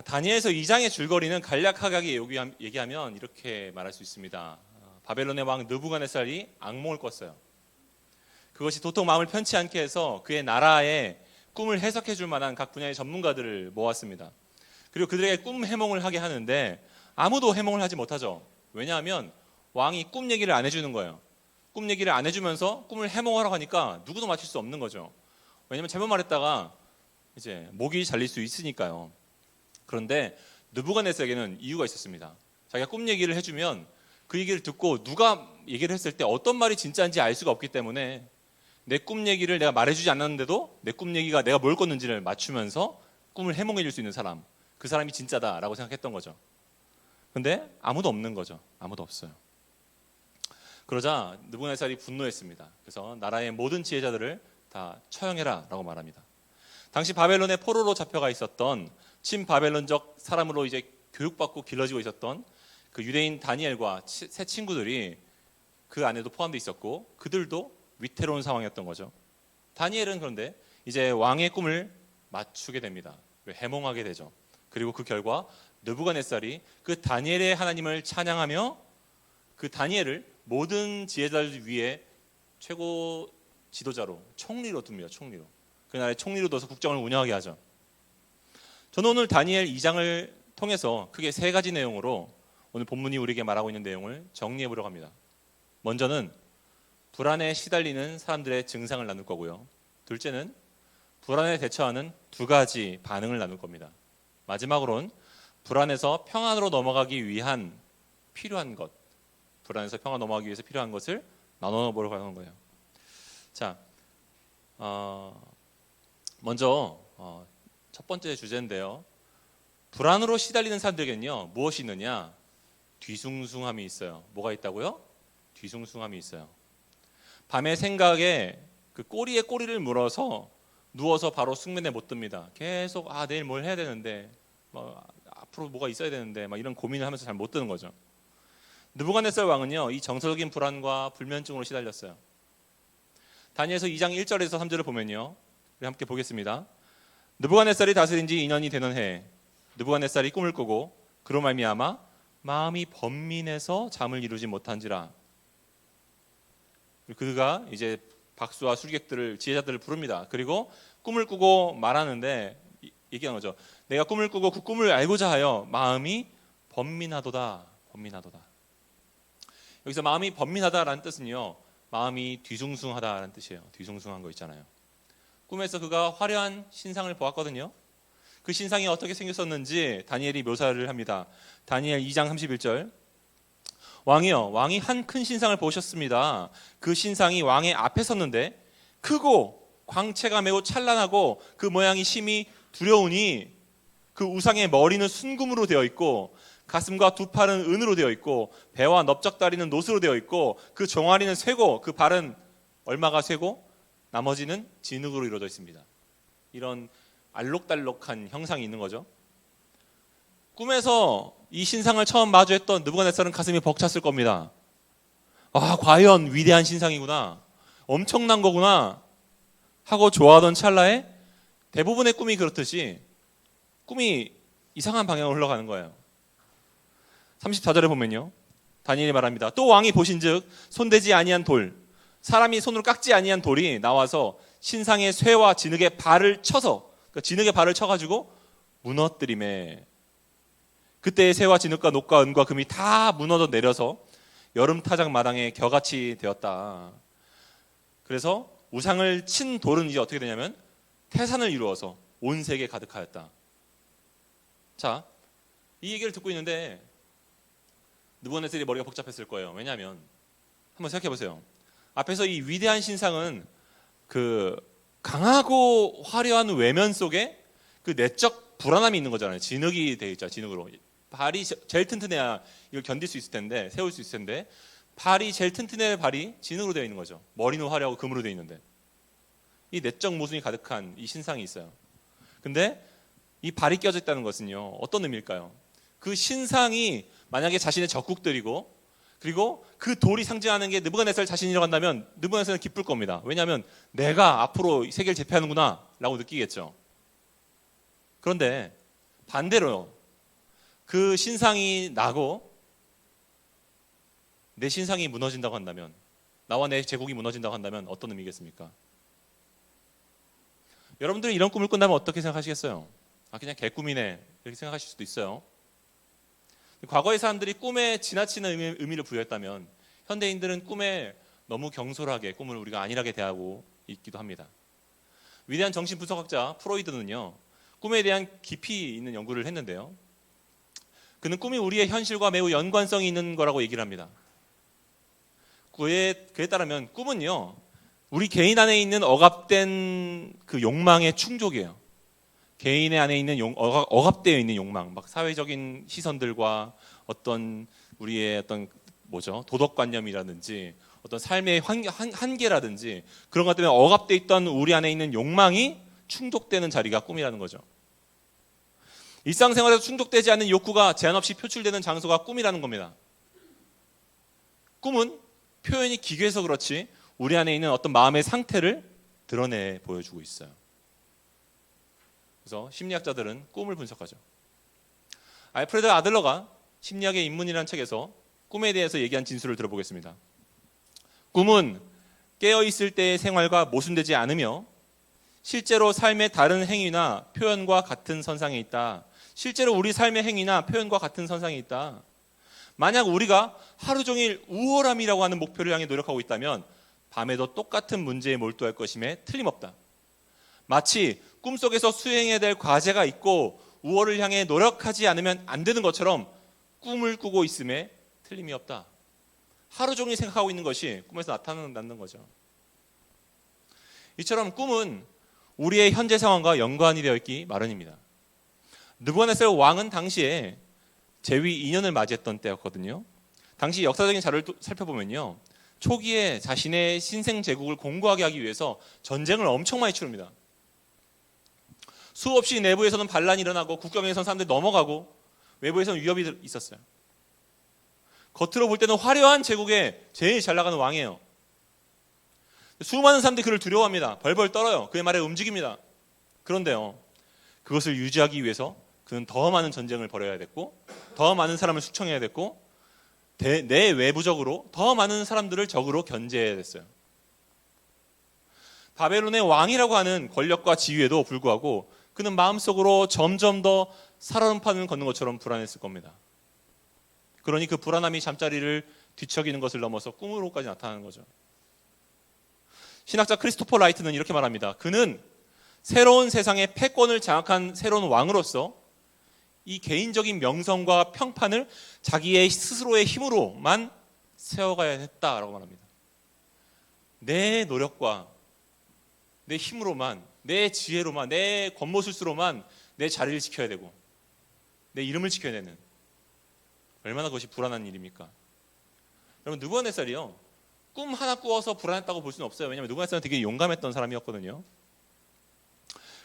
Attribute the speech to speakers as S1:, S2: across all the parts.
S1: 다니엘서 2장의 줄거리는 간략하게 얘기하면 이렇게 말할 수 있습니다. 어, 바벨론의 왕 느부갓네살이 악몽을 꿨어요. 그것이 도통 마음을 편치 않게 해서 그의 나라의 꿈을 해석해 줄 만한 각 분야의 전문가들을 모았습니다. 그리고 그들에게 꿈 해몽을 하게 하는데 아무도 해몽을 하지 못하죠. 왜냐하면 왕이 꿈 얘기를 안 해주는 거예요. 꿈 얘기를 안 해주면서 꿈을 해몽하라고 하니까 누구도 맞출 수 없는 거죠. 왜냐하면 잘못 말했다가 이제 목이 잘릴 수 있으니까요. 그런데 느부갓네살에게는 이유가 있었습니다. 자기가 꿈 얘기를 해주면 그 얘기를 듣고 누가 얘기를 했을 때 어떤 말이 진짜인지 알 수가 없기 때문에 내 꿈 얘기를 내가 말해주지 않았는데도 내 꿈 얘기가 내가 뭘 꿨는지를 맞추면서 꿈을 해몽해 줄 수 있는 사람 그 사람이 진짜다라고 생각했던 거죠. 근데 아무도 없는 거죠. 아무도 없어요. 그러자 느부갓네살이 분노했습니다. 그래서 나라의 모든 지혜자들을 다 처형해라라고 말합니다. 당시 바벨론의 포로로 잡혀가 있었던 친바벨론적 사람으로 이제 교육받고 길러지고 있었던 그 유대인 다니엘과 치- 세 친구들이 그 안에도 포함되어 있었고 그들도 위태로운 상황이었던 거죠. 다니엘은 그런데 이제 왕의 꿈을 맞추게 됩니다. 해몽하게 되죠. 그리고 그 결과 느부갓네살이 그 다니엘의 하나님을 찬양하며 그 다니엘을 모든 지혜자들 위에 최고 지도자로 총리로 둡니다. 총리로. 그 나라의 총리로 둬서 국정을 운영하게 하죠. 저는 오늘 다니엘 2장을 통해서 크게 세 가지 내용으로 오늘 본문이 우리에게 말하고 있는 내용을 정리해 보려고 합니다. 먼저는 불안에 시달리는 사람들의 증상을 나눌 거고요. 둘째는 불안에 대처하는 두 가지 반응을 나눌 겁니다. 마지막으로는 불안에서 평안으로 넘어가기 위한 필요한 것, 불안에서 평안 넘어가기 위해서 필요한 것을 나눠 보려고 하는 거예요. 자, 어, 먼저 어, 첫 번째 주제인데요. 불안으로 시달리는 사람들에게는요 무엇이 있느냐? 뒤숭숭함이 있어요. 뭐가 있다고요? 뒤숭숭함이 있어요. 밤에 생각에 그 꼬리에 꼬리를 물어서 누워서 바로 숙면에 못 듭니다. 계속 아 내일 뭘 해야 되는데 뭐 앞으로 뭐가 있어야 되는데 막 이런 고민을 하면서 잘 못 드는 거죠. 느부갓네살 왕은요 이 정서적인 불안과 불면증으로 시달렸어요. 다니엘서 2장 1절에서 3절을 보면요. 우리 함께 보겠습니다. 느부갓네살이 다스린 지 2년이 되는 해 느부갓네살이 꿈을 꾸고 그로 말미암아 마음이 번민해서 잠을 이루지 못한지라 그가 이제 박수와 술객들을 지혜자들을 부릅니다. 그리고 꿈을 꾸고 말하는데 이- 얘기하는 거죠. 내가 꿈을 꾸고 그 꿈을 알고자 하여 마음이 번민하도다. 번민하도다. 여기서 마음이 번민하다라는 뜻은요. 마음이 뒤숭숭하다라는 뜻이에요. 뒤숭숭한 거 있잖아요. 꿈에서 그가 화려한 신상을 보았거든요. 그 신상이 어떻게 생겼었는지 다니엘이 묘사를 합니다. 다니엘 2장 31절. 왕이요, 왕이 한 큰 신상을 보셨습니다. 그 신상이 왕의 앞에 섰는데 크고 광채가 매우 찬란하고 그 모양이 심히 두려우니 그 우상의 머리는 순금으로 되어 있고 가슴과 두 팔은 은으로 되어 있고 배와 넓적다리는 노스로 되어 있고 그 종아리는 쇠고 그 발은 얼마가 쇠고 나머지는 진흙으로 이루어져 있습니다. 이런 알록달록한 형상이 있는 거죠. 꿈에서 이 신상을 처음 마주했던 느부갓네살은 가슴이 벅찼을 겁니다. 아, 과연 위대한 신상이구나. 엄청난 거구나. 하고 좋아하던 찰나에 대부분의 꿈이 그렇듯이 꿈이 이상한 방향으로 흘러가는 거예요. 34절에 보면요. 다니엘이 말합니다. 또 왕이 보신즉 손대지 아니한 돌 사람이 손으로 깎지 아니한 돌이 나와서 신상의 쇠와 진흙의 발을 쳐서 그러니까 진흙의 발을 쳐가지고 무너뜨림에 그때의 새와 진흙과 녹과 은과 금이 다 무너져 내려서 여름 타작 마당에 겨같이 되었다. 그래서 우상을 친 돌은 이제 어떻게 되냐면 태산을 이루어서 온 세계에 가득하였다. 자, 이 얘기를 듣고 있는데 느부갓네살이 머리가 복잡했을 거예요. 왜냐하면 한번 생각해 보세요. 앞에서 이 위대한 신상은 그 강하고 화려한 외면 속에 그 내적 불안함이 있는 거잖아요. 진흙이 돼 있죠. 진흙으로. 발이 제- 제일 튼튼해야 이걸 견딜 수 있을 텐데 세울 수 있을 텐데 발이 제일 튼튼해 발이 진흙으로 되어 있는 거죠. 머리는 화려하고 금으로 되어 있는데 이 내적 모순이 가득한 이 신상이 있어요. 근데 이 발이 껴져 있다는 것은요 어떤 의미일까요? 그 신상이 만약에 자신의 적국들이고 그리고 그 돌이 상징하는 게 느부갓네살 자신이라고 한다면 느부갓네살은 기쁠 겁니다. 왜냐하면 내가 앞으로 세계를 제패하는구나라고 느끼겠죠. 그런데 반대로 그 신상이 나고 내 신상이 무너진다고 한다면 나와 내 제국이 무너진다고 한다면 어떤 의미겠습니까? 여러분들이 이런 꿈을 꾼다면 어떻게 생각하시겠어요? 아 그냥 개꿈이네 이렇게 생각하실 수도 있어요. 과거의 사람들이 꿈에 지나치는 의미, 의미를 부여했다면 현대인들은 꿈에 너무 경솔하게 꿈을 우리가 안일하게 대하고 있기도 합니다. 위대한 정신 분석학자 프로이드는요 꿈에 대한 깊이 있는 연구를 했는데요. 그는 꿈이 우리의 현실과 매우 연관성이 있는 거라고 얘기를 합니다. 그에, 그에 따르면 꿈은요 우리 개인 안에 있는 억압된 그 욕망의 충족이에요. 개인의 안에 있는 용, 억압, 억압되어 있는 욕망, 막 사회적인 시선들과 어떤 우리의 어떤 뭐죠 도덕관념이라든지 어떤 삶의 한, 한, 한 계라든지 그런 것 때문에 억압돼 있던 우리 안에 있는 욕망이 충족되는 자리가 꿈이라는 거죠. 일상생활에서 충족되지 않는 욕구가 제한 없이 표출되는 장소가 꿈이라는 겁니다. 꿈은 표현이 기괴해서 그렇지 우리 안에 있는 어떤 마음의 상태를 드러내 보여주고 있어요. 그래서 심리학자들은 꿈을 분석하죠. 알프레드 아들러가 심리학의 입문이라는 책에서 꿈에 대해서 얘기한 진술을 들어보겠습니다. 꿈은 깨어 있을 때의 생활과 모순되지 않으며 실제로 삶의 다른 행위나 표현과 같은 선상에 있다. 실제로 우리 삶의 행위나 표현과 같은 선상에 있다. 만약 우리가 하루 종일 우월함이라고 하는 목표를 향해 노력하고 있다면 밤에도 똑같은 문제에 몰두할 것임에 틀림없다. 마치 꿈속에서 수행해야 될 과제가 있고 우월을 향해 노력하지 않으면 안 되는 것처럼 꿈을 꾸고 있음에 틀림이 없다. 하루 종일 생각하고 있는 것이 꿈에서 나타난다는 거죠. 이처럼 꿈은 우리의 현재 상황과 연관이 되어 있기 마련입니다. 느부갓네살 왕은 당시에 제위 2년을 맞이했던 때였거든요. 당시 역사적인 자료를 살펴보면요. 초기에 자신의 신생 제국을 공고하게 하기 위해서 전쟁을 엄청 많이 치릅니다. 수없이 내부에서는 반란이 일어나고 국경에서는 사람들이 넘어가고 외부에서는 위협이 있었어요. 겉으로 볼 때는 화려한 제국의 제일 잘 나가는 왕이에요. 수많은 사람들이 그를 두려워합니다. 벌벌 떨어요. 그의 말에 움직입니다. 그런데요. 그것을 유지하기 위해서 그는 더 많은 전쟁을 벌여야 됐고 더 많은 사람을 수청해야 됐고 내 외부적으로 더 많은 사람들을 적으로 견제해야 됐어요. 바벨론의 왕이라고 하는 권력과 지위에도 불구하고 그는 마음속으로 점점 더 살얼음 판을 걷는 것처럼 불안했을 겁니다. 그러니 그 불안함이 잠자리를 뒤척이는 것을 넘어서 꿈으로까지 나타나는 거죠. 신학자 크리스토퍼 라이트는 이렇게 말합니다. 그는 새로운 세상의 패권을 장악한 새로운 왕으로서 이 개인적인 명성과 평판을 자기의 스스로의 힘으로만 세워가야 했다라고 말합니다. 내 노력과 내 힘으로만, 내 지혜로만, 내 겉모술수로만 내 자리를 지켜야 되고 내 이름을 지켜야 되는 얼마나 그것이 불안한 일입니까? 여러분 누구네살이요? 꿈 하나 꾸어서 불안했다고 볼 수는 없어요. 왜냐하면 누구네살은 되게 용감했던 사람이었거든요.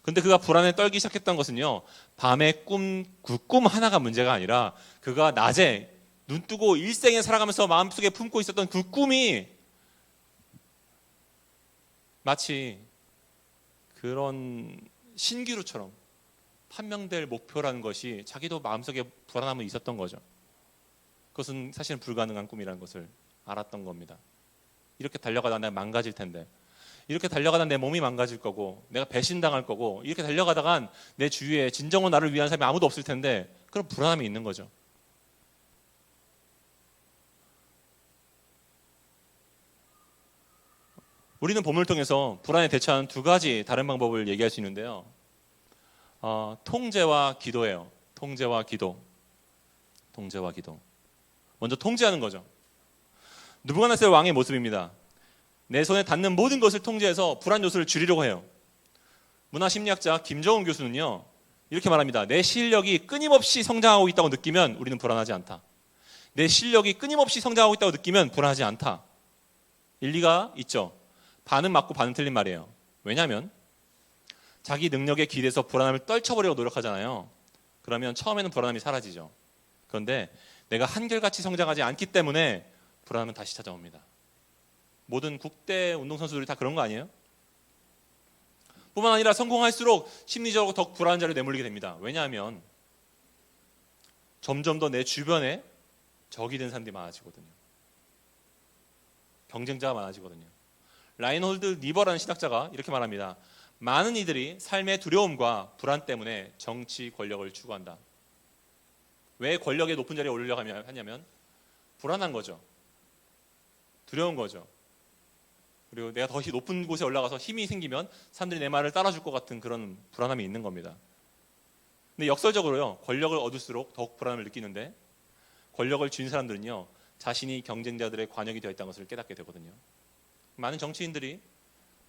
S1: 근데 그가 불안에 떨기 시작했던 것은요. 밤에 꿈, 그 꿈 하나가 문제가 아니라 그가 낮에 눈 뜨고 일생에 살아가면서 마음속에 품고 있었던 그 꿈이 마치 그런 신기루처럼 판명될 목표라는 것이 자기도 마음속에 불안함이 있었던 거죠. 그것은 사실은 불가능한 꿈이라는 것을 알았던 겁니다. 이렇게 달려가다 내가 망가질 텐데 이렇게 달려가다 내 몸이 망가질 거고 내가 배신당할 거고 이렇게 달려가다간 내 주위에 진정으로 나를 위한 사람이 아무도 없을 텐데 그런 불안함이 있는 거죠. 우리는 본문을 통해서 불안에 대처하는 두 가지 다른 방법을 얘기할 수 있는데요. 어, 통제와 기도예요. 통제와 기도. 통제와 기도. 먼저 통제하는 거죠. 누부갓네살 왕의 모습입니다. 내 손에 닿는 모든 것을 통제해서 불안 요소를 줄이려고 해요. 문화심리학자 김정은 교수는요. 이렇게 말합니다. 내 실력이 끊임없이 성장하고 있다고 느끼면 우리는 불안하지 않다. 내 실력이 끊임없이 성장하고 있다고 느끼면 불안하지 않다. 일리가 있죠. 반은 맞고 반은 틀린 말이에요. 왜냐하면 자기 능력에 기대서 불안함을 떨쳐버리려고 노력하잖아요. 그러면 처음에는 불안함이 사라지죠. 그런데 내가 한결같이 성장하지 않기 때문에 불안함은 다시 찾아옵니다. 모든 국대 운동선수들이 다 그런 거 아니에요? 뿐만 아니라 성공할수록 심리적으로 더 불안한 자리에 내몰리게 됩니다. 왜냐하면 점점 더 내 주변에 적이 된 사람들이 많아지거든요. 경쟁자가 많아지거든요. 라인홀드 리버라는 신학자가 이렇게 말합니다. 많은 이들이 삶의 두려움과 불안 때문에 정치 권력을 추구한다. 왜 권력의 높은 자리에 하냐- 하냐면 불안한 거죠. 두려운 거죠. 그리고 내가 더 높은 곳에 올라가서 힘이 생기면 사람들이 내 말을 따라줄 것 같은 그런 불안함이 있는 겁니다. 근데 역설적으로요, 권력을 얻을수록 더욱 불안을 느끼는데 권력을 쥔 사람들은요, 자신이 경쟁자들의 관역이 되어 있다는 것을 깨닫게 되거든요. 많은 정치인들이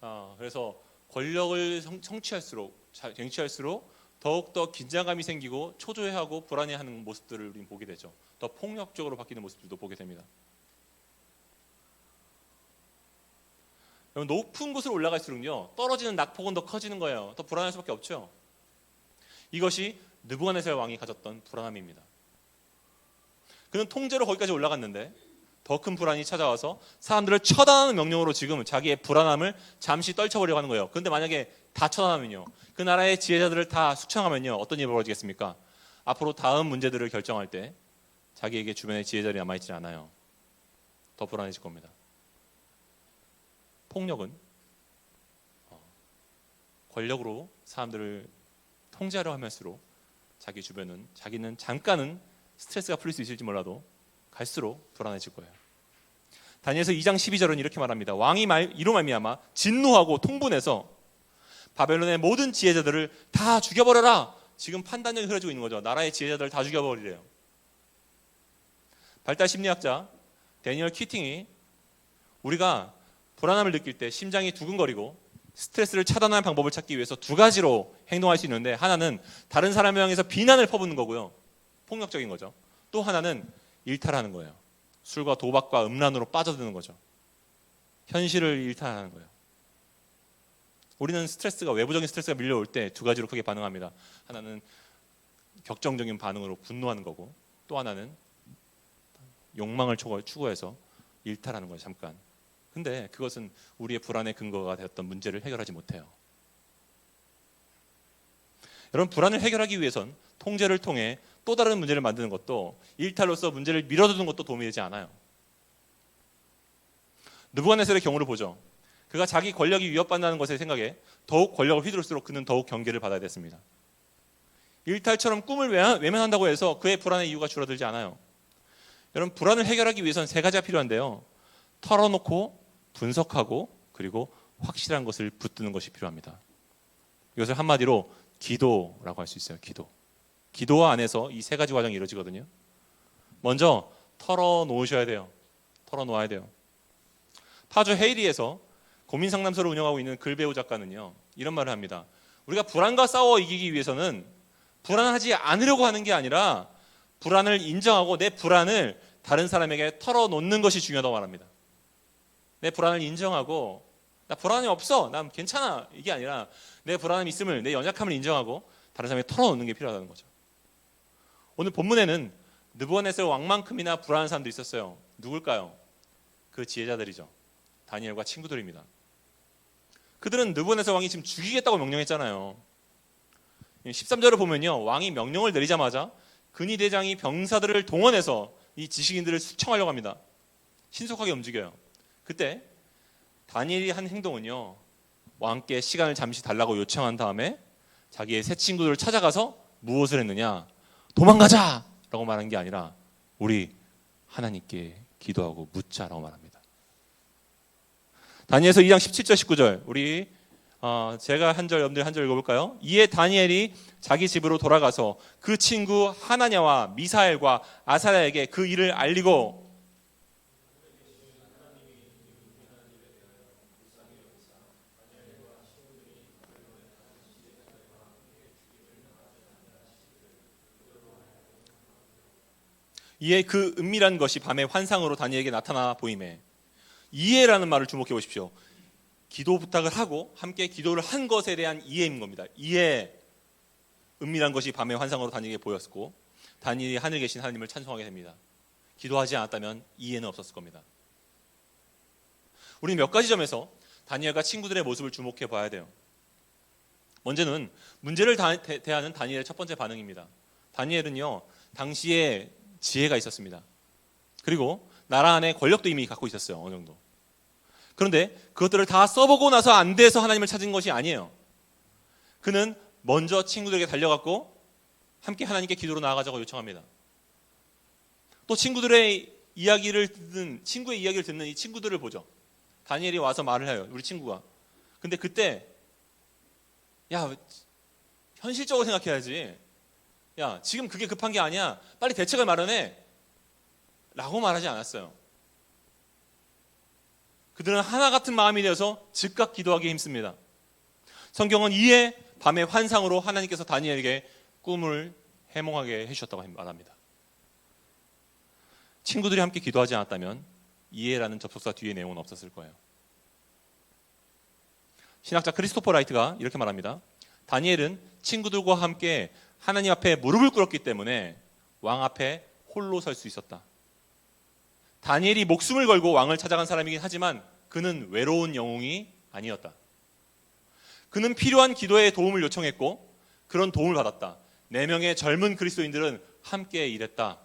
S1: 어, 그래서 권력을 성, 성취할수록, 자- 쟁취할수록 더욱 더 긴장감이 생기고 초조해하고 불안해하는 모습들을 우리는 보게 되죠. 더 폭력적으로 바뀌는 모습들도 보게 됩니다. 높은 곳을 올라갈수록요 떨어지는 낙폭은 더 커지는 거예요. 더 불안할 수밖에 없죠. 이것이 느부갓네살 왕이 가졌던 불안함입니다. 그는 통제로 거기까지 올라갔는데 더 큰 불안이 찾아와서 사람들을 처단하는 명령으로 지금 자기의 불안함을 잠시 떨쳐버리려고 하는 거예요. 그런데 만약에 다 처단하면요, 그 나라의 지혜자들을 다 숙청하면요, 어떤 일이 벌어지겠습니까? 앞으로 다음 문제들을 결정할 때 자기에게 주변에 지혜자들이 남아있지 않아요. 더 불안해질 겁니다. 폭력은 어, 권력으로 사람들을 통제하려 하면서록 자기 주변은 자기는 잠깐은 스트레스가 풀릴 수 있을지 몰라도 갈수록 불안해질 거예요. 다니엘서 2장 12절은 이렇게 말합니다. 왕이 말, 이로 말미암아 진노하고 통분해서 바벨론의 모든 지혜자들을 다 죽여버려라. 지금 판단력이 흐려지고 있는 거죠. 나라의 지혜자들을 다 죽여버리래요. 발달 심리학자 데니얼 키팅이 우리가 불안함을 느낄 때 심장이 두근거리고 스트레스를 차단하는 방법을 찾기 위해서 두 가지로 행동할 수 있는데 하나는 다른 사람을 향해서 비난을 퍼붓는 거고요. 폭력적인 거죠. 또 하나는 일탈하는 거예요. 술과 도박과 음란으로 빠져드는 거죠. 현실을 일탈하는 거예요. 우리는 스트레스가 외부적인 스트레스가 밀려올 때 두 가지로 크게 반응합니다. 하나는 격정적인 반응으로 분노하는 거고 또 하나는 욕망을 추구- 추구해서 일탈하는 거예요. 잠깐. 근데 그것은 우리의 불안의 근거가 되었던 문제를 해결하지 못해요. 여러분 불안을 해결하기 위해선 통제를 통해 또 다른 문제를 만드는 것도 일탈로서 문제를 밀어두는 것도 도움이 되지 않아요. 느부갓네살의 경우를 보죠. 그가 자기 권력이 위협받는다는 것에 생각에 더욱 권력을 휘두를수록 그는 더욱 경계를 받아야 됐습니다. 일탈처럼 꿈을 외면- 외면한다고 해서 그의 불안의 이유가 줄어들지 않아요. 여러분 불안을 해결하기 위해선 세 가지가 필요한데요. 털어놓고 분석하고 그리고 확실한 것을 붙드는 것이 필요합니다. 이것을 한마디로 기도라고 할 수 있어요. 기도. 기도 안에서 이 세 가지 과정이 이루어지거든요. 먼저 털어 놓으셔야 돼요. 털어 놓아야 돼요. 파주 헤이리에서 고민 상담소를 운영하고 있는 글배우 작가는요. 이런 말을 합니다. 우리가 불안과 싸워 이기기 위해서는 불안하지 않으려고 하는 게 아니라 불안을 인정하고 내 불안을 다른 사람에게 털어 놓는 것이 중요하다고 말합니다. 내 불안을 인정하고 나 불안이 없어. 난 괜찮아. 이게 아니라 내 불안함이 있음을 내 연약함을 인정하고 다른 사람에게 털어놓는 게 필요하다는 거죠. 오늘 본문에는 느부갓네살 왕만큼이나 불안한 사람들이 있었어요. 누굴까요? 그 지혜자들이죠. 다니엘과 친구들입니다. 그들은 느부갓네살 왕이 지금 죽이겠다고 명령했잖아요. 13절을 보면요. 왕이 명령을 내리자마자 근위 대장이 병사들을 동원해서 이 지식인들을 숙청하려고 합니다. 신속하게 움직여요. 그때 다니엘이 한 행동은요. 왕께 시간을 잠시 달라고 요청한 다음에 자기의 새 친구들을 찾아가서 무엇을 했느냐? 도망가자 라고 말한 게 아니라 우리 하나님께 기도하고 묻자라고 말합니다. 다니엘서 2장 17절 19절 우리 어, 제가 한 절 여러분들 한 절 읽어볼까요? 이에 다니엘이 자기 집으로 돌아가서 그 친구 하나냐와 미사엘과 아사랴에게 그 일을 알리고 이에 그 은밀한 것이 밤의 환상으로 다니엘에게 나타나 보임에 이해라는 말을 주목해 보십시오. 기도 부탁을 하고 함께 기도를 한 것에 대한 이해인 겁니다. 이해 은밀한 것이 밤의 환상으로 다니엘에게 보였고 다니엘이 하늘에 계신 하나님을 찬송하게 됩니다. 기도하지 않았다면 이해는 없었을 겁니다. 우리는 몇 가지 점에서 다니엘과 친구들의 모습을 주목해 봐야 돼요. 먼저는 문제를 대하는 다니엘의 첫 번째 반응입니다. 다니엘은요 당시에 지혜가 있었습니다. 그리고 나라 안에 권력도 이미 갖고 있었어요. 어느 정도. 그런데 그것들을 다 써보고 나서 안 돼서 하나님을 찾은 것이 아니에요. 그는 먼저 친구들에게 달려갔고 함께 하나님께 기도로 나아가자고 요청합니다. 또 친구들의 이야기를 듣는 친구의 이야기를 듣는 이 친구들을 보죠. 다니엘이 와서 말을 해요. 우리 친구가. 근데 그때 야 현실적으로 생각해야지. 야 지금 그게 급한 게 아니야. 빨리 대책을 마련해. 라고 말하지 않았어요. 그들은 하나 같은 마음이 되어서 즉각 기도하기에 힘씁니다. 성경은 이에 밤의 환상으로 하나님께서 다니엘에게 꿈을 해몽하게 해주셨다고 말합니다. 친구들이 함께 기도하지 않았다면 이해라는 접속사 뒤에 내용은 없었을 거예요. 신학자 크리스토퍼 라이트가 이렇게 말합니다. 다니엘은 친구들과 함께 하나님 앞에 무릎을 꿇었기 때문에 왕 앞에 홀로 설 수 있었다. 다니엘이 목숨을 걸고 왕을 찾아간 사람이긴 하지만 그는 외로운 영웅이 아니었다. 그는 필요한 기도에 도움을 요청했고 그런 도움을 받았다. 네 명의 젊은 그리스도인들은 함께 일했다.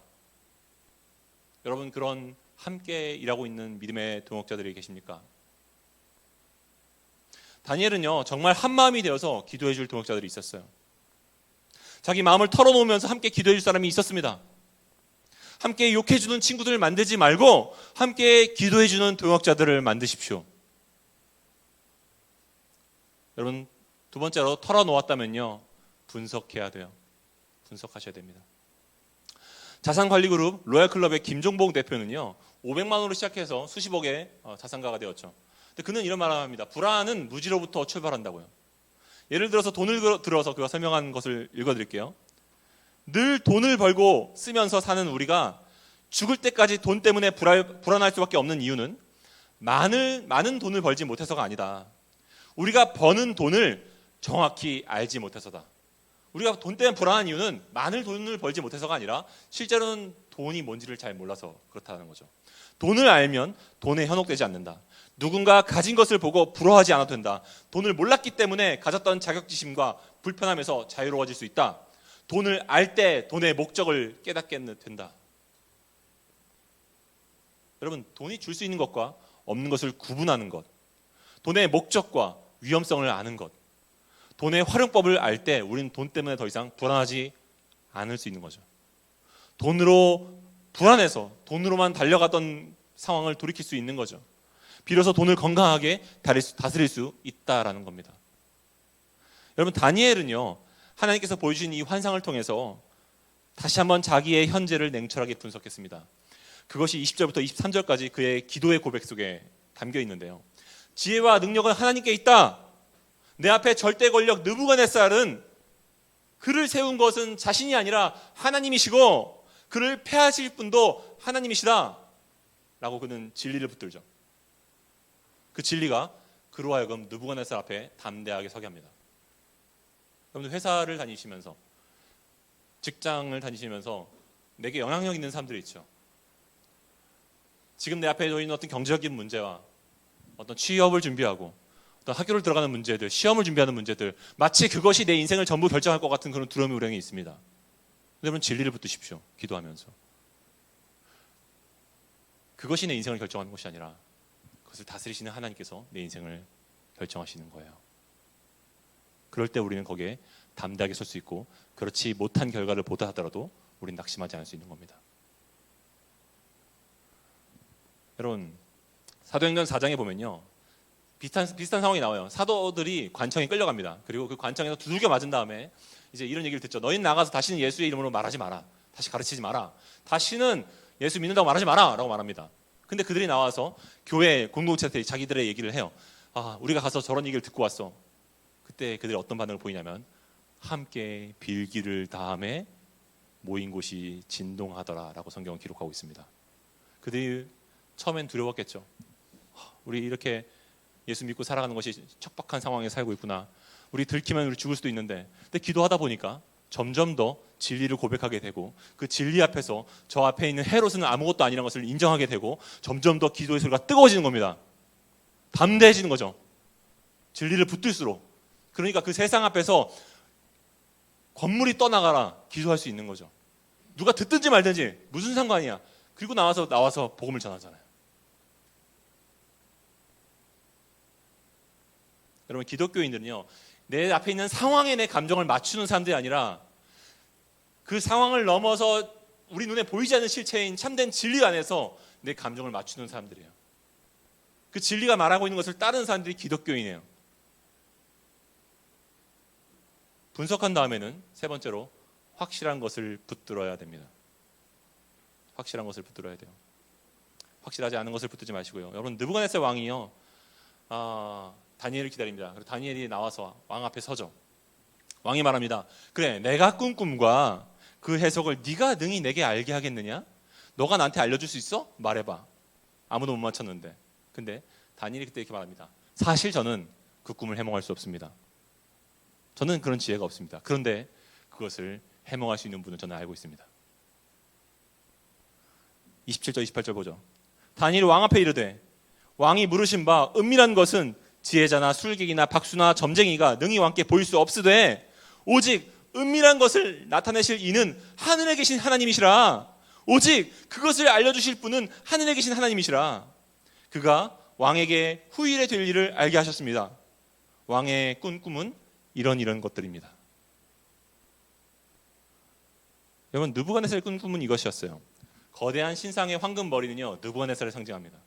S1: 여러분 그런 함께 일하고 있는 믿음의 동역자들이 계십니까? 다니엘은요 정말 한 마음이 되어서 기도해 줄 동역자들이 있었어요. 자기 마음을 털어놓으면서 함께 기도해 줄 사람이 있었습니다. 함께 욕해 주는 친구들을 만들지 말고 함께 기도해 주는 동역자들을 만드십시오. 여러분 두 번째로 털어놓았다면요 분석해야 돼요. 분석하셔야 됩니다. 자산관리그룹 로얄클럽의 김종봉 대표는요 500만 원으로 시작해서 수십억의 어, 자산가가 되었죠. 근데 그는 이런 말을 합니다. 불안은 무지로부터 출발한다고요. 예를 들어서 돈을 들어서 그가 설명한 것을 읽어드릴게요. 늘 돈을 벌고 쓰면서 사는 우리가 죽을 때까지 돈 때문에 불안할 수밖에 없는 이유는 많은, 많은 돈을 벌지 못해서가 아니다. 우리가 버는 돈을 정확히 알지 못해서다. 우리가 돈 때문에 불안한 이유는 많은 돈을 벌지 못해서가 아니라 실제로는 돈이 뭔지를 잘 몰라서 그렇다는 거죠. 돈을 알면 돈에 현혹되지 않는다. 누군가 가진 것을 보고 부러워하지 않아도 된다. 돈을 몰랐기 때문에 가졌던 자격지심과 불편함에서 자유로워질 수 있다. 돈을 알 때 돈의 목적을 깨닫게 된다. 여러분, 돈이 줄 수 있는 것과 없는 것을 구분하는 것, 돈의 목적과 위험성을 아는 것, 돈의 활용법을 알 때 우리는 돈 때문에 더 이상 불안하지 않을 수 있는 거죠. 돈으로 불안해서 돈으로만 달려갔던 상황을 돌이킬 수 있는 거죠. 비로소 돈을 건강하게 다스릴 수 있다라는 겁니다. 여러분 다니엘은요 하나님께서 보여주신 이 환상을 통해서 다시 한번 자기의 현재를 냉철하게 분석했습니다. 그것이 20절부터 23절까지 그의 기도의 고백 속에 담겨 있는데요. 지혜와 능력은 하나님께 있다. 내 앞에 절대 권력 느부갓네살은 그를 세운 것은 자신이 아니라 하나님이시고 그를 패하실 분도 하나님이시다. 라고 그는 진리를 붙들죠. 그 진리가 그로 하여금 느부갓네살 앞에 담대하게 서게 합니다. 여러분 회사를 다니시면서 직장을 다니시면서 내게 영향력 있는 사람들이 있죠. 지금 내 앞에 놓인 어떤 경제적인 문제와 어떤 취업을 준비하고 어떤 학교를 들어가는 문제들, 시험을 준비하는 문제들, 마치 그것이 내 인생을 전부 결정할 것 같은 그런 두려움이 우량이 있습니다. 여러분 진리를 붙드십시오. 기도하면서. 그것이 내 인생을 결정하는 것이 아니라 그것을 다스리시는 하나님께서 내 인생을 결정하시는 거예요. 그럴 때 우리는 거기에 담대하게 설 수 있고 그렇지 못한 결과를 보다 하더라도 우리는 낙심하지 않을 수 있는 겁니다. 여러분 사도행전 4장에 보면요 비슷한 비슷한 상황이 나와요. 사도들이 관청에 끌려갑니다. 그리고 그 관청에서 두들겨 맞은 다음에 이제 이런 얘기를 듣죠. 너희는 나가서 다시는 예수의 이름으로 말하지 마라. 다시 가르치지 마라. 다시는 예수 믿는다고 말하지 마라 라고 말합니다. 근데 그들이 나와서 교회 공동체한테 자기들의 얘기를 해요. 아, 우리가 가서 저런 얘기를 듣고 왔어. 그때 그들이 어떤 반응을 보이냐면 함께 빌기를 다음에 모인 곳이 진동하더라라고 성경은 기록하고 있습니다. 그들이 처음엔 두려웠겠죠. 우리 이렇게 예수 믿고 살아가는 것이 척박한 상황에 살고 있구나. 우리 들키면 우리 죽을 수도 있는데. 근데 기도하다 보니까 점점 더 진리를 고백하게 되고 그 진리 앞에서 저 앞에 있는 헤롯은 아무것도 아니라는 것을 인정하게 되고 점점 더 기도의 소리가 뜨거워지는 겁니다. 담대해지는 거죠. 진리를 붙들수록. 그러니까 그 세상 앞에서 건물이 떠나가라 기도할 수 있는 거죠. 누가 듣든지 말든지 무슨 상관이야. 그리고 나와서 나와서 복음을 전하잖아요. 여러분 기독교인들은요 내 앞에 있는 상황에 내 감정을 맞추는 사람들이 아니라 그 상황을 넘어서 우리 눈에 보이지 않는 실체인 참된 진리 안에서 내 감정을 맞추는 사람들이에요. 그 진리가 말하고 있는 것을 따르는 사람들이 기독교인이에요. 분석한 다음에는 세 번째로 확실한 것을 붙들어야 됩니다. 확실한 것을 붙들어야 돼요. 확실하지 않은 것을 붙들지 마시고요. 여러분 느부갓네살 왕이요. 아, 다니엘을 기다립니다. 그리고 다니엘이 나와서 왕 앞에 서죠. 왕이 말합니다. 그래, 내가 꾼 꿈과 그 해석을 네가 능히 내게 알게 하겠느냐? 너가 나한테 알려줄 수 있어? 말해봐. 아무도 못 맞췄는데. 근데 다니엘이 그때 이렇게 말합니다. 사실 저는 그 꿈을 해몽할 수 없습니다. 저는 그런 지혜가 없습니다. 그런데 그것을 해몽할 수 있는 분은 저는 알고 있습니다. 27절, 28절 보죠. 다니엘 왕 앞에 이르되 왕이 물으신 바 은밀한 것은 지혜자나 술객이나 박수나 점쟁이가 능히 왕께 보일 수 없으되 오직 은밀한 것을 나타내실 이는 하늘에 계신 하나님이시라. 오직 그것을 알려주실 분은 하늘에 계신 하나님이시라. 그가 왕에게 후일에 될 일을 알게 하셨습니다. 왕의 꾼 꿈은 이런 이런 것들입니다. 여러분 느부갓네살의 꾼 꿈은 이것이었어요. 거대한 신상의 황금 머리는요 느부갓네살을 상징합니다.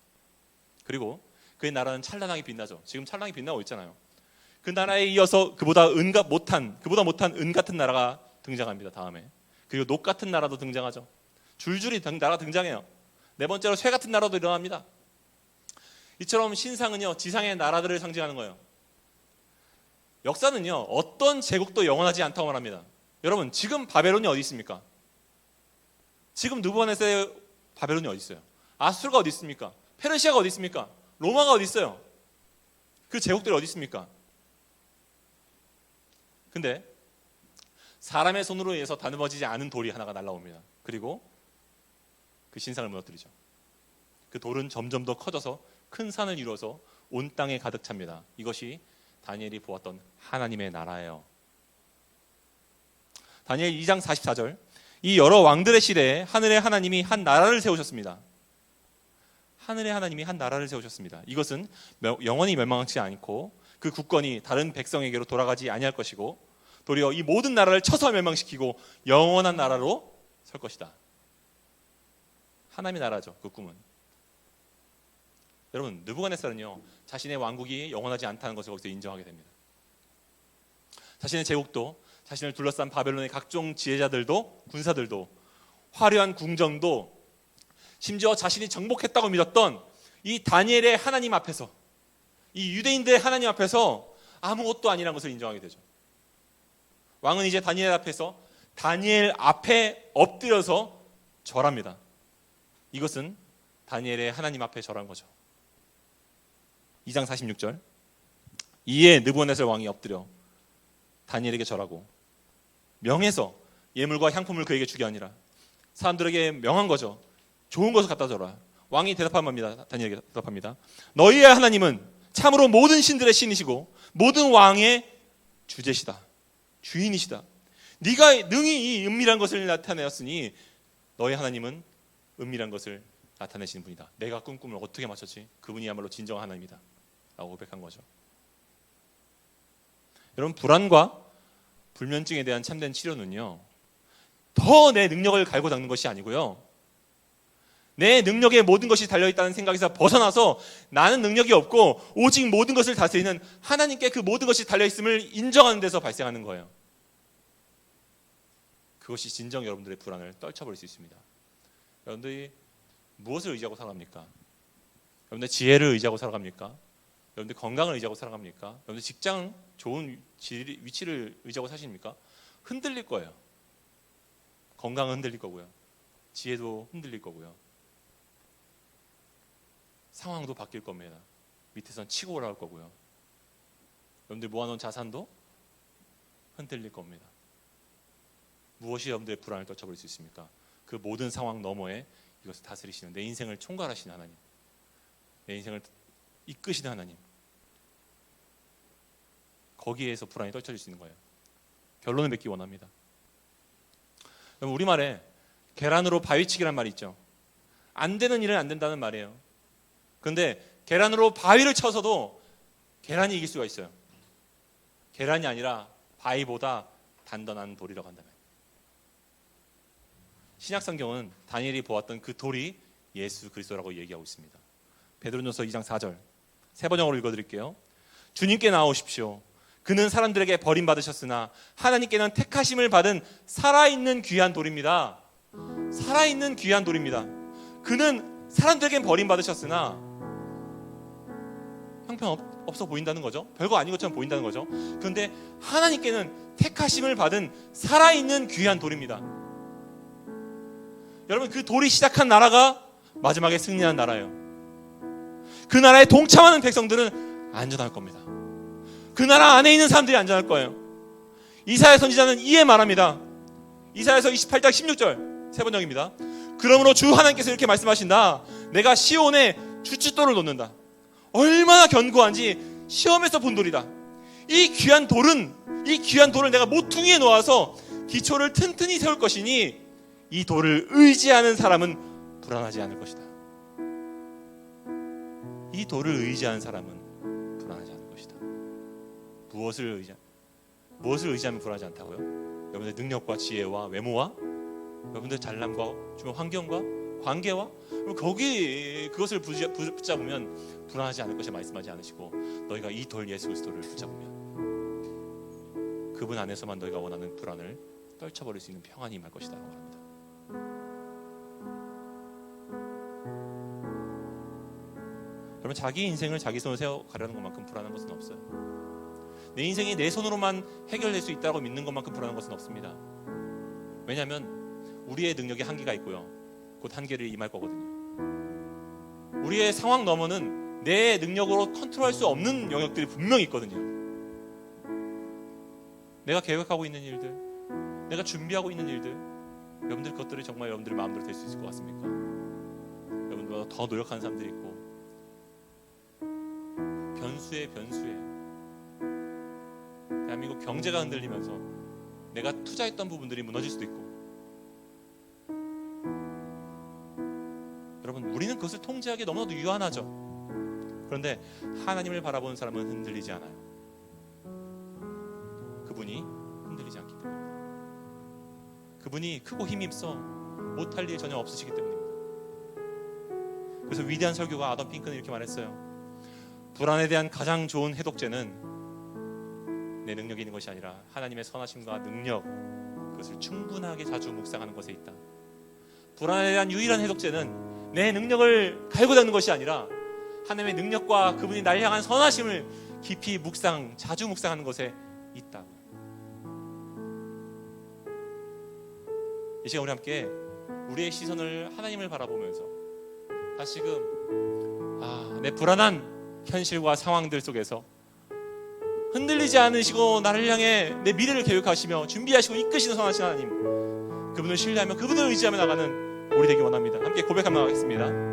S1: 그리고 그의 나라는 찬란하게 빛나죠. 지금 찬란하게 빛나고 있잖아요. 그 나라에 이어서 그보다 은가 못한 그보다 못한 은 같은 나라가 등장합니다. 다음에 그리고 녹 같은 나라도 등장하죠. 줄줄이 등, 나라 등장해요. 네 번째로 쇠 같은 나라도 일어납니다. 이처럼 신상은요 지상의 나라들을 상징하는 거예요. 역사는요 어떤 제국도 영원하지 않다고 말합니다. 여러분 지금 바벨론이 어디 있습니까? 지금 누부갓네살의 바벨론이 어디 있어요? 아수르가 어디 있습니까? 페르시아가 어디 있습니까? 로마가 어디 있어요? 그 제국들이 어디 있습니까? 근데 사람의 손으로 의해서 다듬어지지 않은 돌이 하나가 날라옵니다. 그리고 그 신상을 무너뜨리죠. 그 돌은 점점 더 커져서 큰 산을 이루어서 온 땅에 가득 찹니다. 이것이 다니엘이 보았던 하나님의 나라예요. 다니엘 2장 44절. 이 여러 왕들의 시대에 하늘의 하나님이 한 나라를 세우셨습니다. 하늘의 하나님이 한 나라를 세우셨습니다. 이것은 영원히 멸망하지 않고 그 국권이 다른 백성에게로 돌아가지 아니할 것이고 도리어 이 모든 나라를 쳐서 멸망시키고 영원한 나라로 설 것이다. 하나님의 나라죠. 그 꿈은. 여러분 느부갓네살은요 자신의 왕국이 영원하지 않다는 것을 거기서 인정하게 됩니다. 자신의 제국도 자신을 둘러싼 바벨론의 각종 지혜자들도 군사들도 화려한 궁정도 심지어 자신이 정복했다고 믿었던 이 다니엘의 하나님 앞에서 이 유대인들의 하나님 앞에서 아무것도 아니라는 것을 인정하게 되죠. 왕은 이제 다니엘 앞에서 다니엘 앞에 엎드려서 절합니다. 이것은 다니엘의 하나님 앞에 절한 거죠. 2장 46절. 이에 느부갓네살 왕이 엎드려 다니엘에게 절하고 명해서 예물과 향품을 그에게 주게 아니라 사람들에게 명한 거죠. 좋은 것을 갖다 줘라. 왕이 대답합니다. 다니엘에게 대답합니다. 너희의 하나님은 참으로 모든 신들의 신이시고 모든 왕의 주제시다. 주인이시다. 네가 능히 이 은밀한 것을 나타내었으니 너희 하나님은 은밀한 것을 나타내시는 분이다. 내가 꾼 꿈을 어떻게 맞췄지? 그분이야말로 진정한 하나님이다. 라고 고백한 거죠. 여러분 불안과 불면증에 대한 참된 치료는요. 더 내 능력을 갈고 닦는 것이 아니고요. 내 능력에 모든 것이 달려있다는 생각에서 벗어나서 나는 능력이 없고 오직 모든 것을 다스리는 하나님께 그 모든 것이 달려있음을 인정하는 데서 발생하는 거예요. 그것이 진정 여러분들의 불안을 떨쳐버릴 수 있습니다. 여러분들이 무엇을 의지하고 살아갑니까? 여러분들 지혜를 의지하고 살아갑니까? 여러분들 건강을 의지하고 살아갑니까? 여러분들 직장 좋은 위치를 의지하고 사십니까? 흔들릴 거예요. 건강은 흔들릴 거고요. 지혜도 흔들릴 거고요. 상황도 바뀔 겁니다. 밑에선 치고 올라올 거고요. 여러분들 모아놓은 자산도 흔들릴 겁니다. 무엇이 여러분들의 불안을 떨쳐버릴 수 있습니까? 그 모든 상황 너머에 이것을 다스리시는 내 인생을 총괄하시는 하나님, 내 인생을 이끄시는 하나님. 거기에서 불안이 떨쳐질 수 있는 거예요. 결론을 맺기 원합니다. 우리말에 계란으로 바위치기란 말이 있죠. 안 되는 일은 안 된다는 말이에요. 그런데 계란으로 바위를 쳐서도 계란이 이길 수가 있어요. 계란이 아니라 바위보다 단단한 돌이라고 한다면. 신약 성경은 다니엘이 보았던 그 돌이 예수 그리스도라고 얘기하고 있습니다. 베드로전서 2장 4절 세 번역으로 읽어 드릴게요. 주님께 나오십시오. 그는 사람들에게 버림받으셨으나 하나님께는 택하심을 받은 살아있는 귀한 돌입니다. 살아있는 귀한 돌입니다. 그는 사람들에겐 버림받으셨으나 형편 없, 없어 보인다는 거죠. 별거 아닌 것처럼 보인다는 거죠. 그런데 하나님께는 택하심을 받은 살아있는 귀한 돌입니다. 여러분 그 돌이 시작한 나라가 마지막에 승리한 나라예요. 그 나라에 동참하는 백성들은 안전할 겁니다. 그 나라 안에 있는 사람들이 안전할 거예요. 이사야 선지자는 이에 말합니다. 이사야서 28장 16절 세 번역입니다. 그러므로 주 하나님께서 이렇게 말씀하신다. 내가 시온에 주춧돌을 놓는다. 얼마나 견고한지 시험에서 본 돌이다. 이 귀한 돌은 이 귀한 돌을 내가 모퉁이에 놓아서 기초를 튼튼히 세울 것이니 이 돌을 의지하는 사람은 불안하지 않을 것이다. 이 돌을 의지하는 사람은 불안하지 않을 것이다. 무엇을 의지 무엇을 의지하면 불안하지 않다고요? 여러분들 능력과 지혜와 외모와 여러분들 잘남과 주변 환경과 관계와 거기 그것을 붙잡으면 불안하지 않을 것이 말씀하지 않으시고 너희가 이 돌 예수 그리스도를 붙잡으면 그분 안에서만 너희가 원하는 불안을 떨쳐버릴 수 있는 평안이 임할 것이다라고 합니다. 여러분 자기 인생을 자기 손으로 세워 가려는 것만큼 불안한 것은 없어요. 내 인생이 내 손으로만 해결될 수 있다고 믿는 것만큼 불안한 것은 없습니다. 왜냐하면 우리의 능력에 한계가 있고요. 곧 한계를 임할 거거든요. 우리의 상황 너머는 내 능력으로 컨트롤할 수 없는 영역들이 분명히 있거든요. 내가 계획하고 있는 일들, 내가 준비하고 있는 일들, 여러분들 그것들이 정말 여러분들 마음대로 될 수 있을 것 같습니까? 여러분들보다 더 노력하는 사람들이 있고 변수에 변수에 대한민국 경제가 흔들리면서 내가 투자했던 부분들이 무너질 수도 있고 여러분 우리는 그것을 통제하기 너무나도 유한하죠. 그런데 하나님을 바라보는 사람은 흔들리지 않아요. 그분이 흔들리지 않기 때문입니다. 그분이 크고 힘이 있어 못할 일 전혀 없으시기 때문입니다. 그래서 위대한 설교가 아덤 핑크는 이렇게 말했어요. 불안에 대한 가장 좋은 해독제는 내 능력이 있는 것이 아니라 하나님의 선하심과 능력 그것을 충분하게 자주 묵상하는 것에 있다. 불안에 대한 유일한 해독제는 내 능력을 갈고 닦는 것이 아니라 하나님의 능력과 그분이 날 향한 선하심을 깊이 묵상, 자주 묵상하는 것에 있다. 이 시간 우리 함께 우리의 시선을 하나님을 바라보면서 다시금 아, 내 불안한 현실과 상황들 속에서 흔들리지 않으시고 나를 향해 내 미래를 계획하시며 준비하시고 이끄시는 선하신 하나님 그분을 신뢰하며 그분을 의지하며 나가는 우리 되기 원합니다. 함께 고백하며 나가겠습니다.